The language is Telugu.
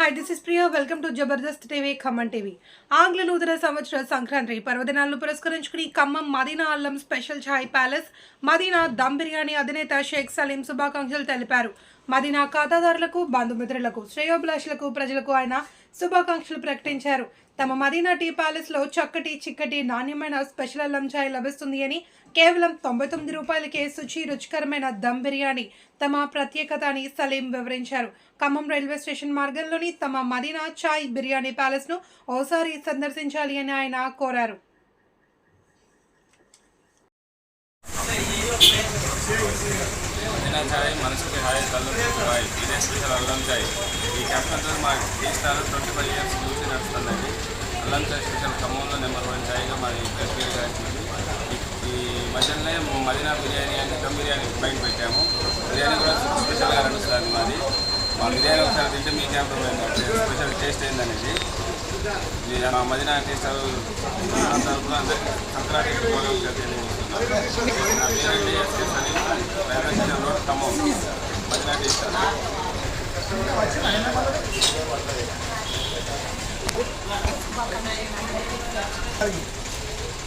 Hi this is Priya welcome to Jabardasth TV Khammam TV ఆంగ్ల నూతన సంవత్సర సంక్రాంతి పర్వదినాలను పురస్కరించుకుని ఖమ్మం మదీనా అల్లం స్పెషల్ ఛాయ్ ప్యాలెస్ మదీనా దమ్ బిర్యానీ అధినేత షేక్ సలీం శుభాకాంక్షలు తెలిపారు. మదీనా ఖాతాదారులకు బంధుమిత్రులకు శ్రేయోభిలాషులకు ప్రజలకు ఆయన శుభాకాంక్షలు ప్రకటించారు. తమ మదీనా టీ ప్యాలెస్లో చక్కటి చిక్కటి నాణ్యమైన స్పెషల్ అల్లం చాయ్ లభిస్తుంది అని కేవలం తొంభై తొమ్మిది రూపాయలకే శుచి రుచికరమైన దమ్ బిర్యానీ తమ ప్రత్యేకత అని సలీం వివరించారు. ఖమ్మం రైల్వే స్టేషన్ మార్గంలోని తమ మదీనా చాయ్ బిర్యానీ ప్యాలెస్ను ఓసారి సందర్శించాలి అని ఆయన కోరారు. పుదీనా చాయ్ మనసుకి హాయి కళ్ళు హాయ్ ఇదే స్పెషల్ అల్లం చాయ్ ఈ క్యాప్టన్తో మా tea star twenty five years చూసి నడుస్తుందండి. అల్లం చాయ్ స్పెషల్ ఖమ్మంలో నెంబర్ వన్ చాయ్గా మాది పేరు ఈ మధ్యలోనే మదీనా బిర్యానీ అని దమ్ బిర్యానీ బయట పెట్టాము. బిర్యానీ కూడా స్పెషల్గా నడుస్తుంది మాది. మా బిర్యానీ ఒకసారి తింటే మీ క్యాంప్ స్పెషల్ టేస్ట్ ఏందనేది. మా మదినా కేశాలు తరఫున సంక్రాంతి రోడ్ ఖమ్మం మదినా కేశాలు Thank.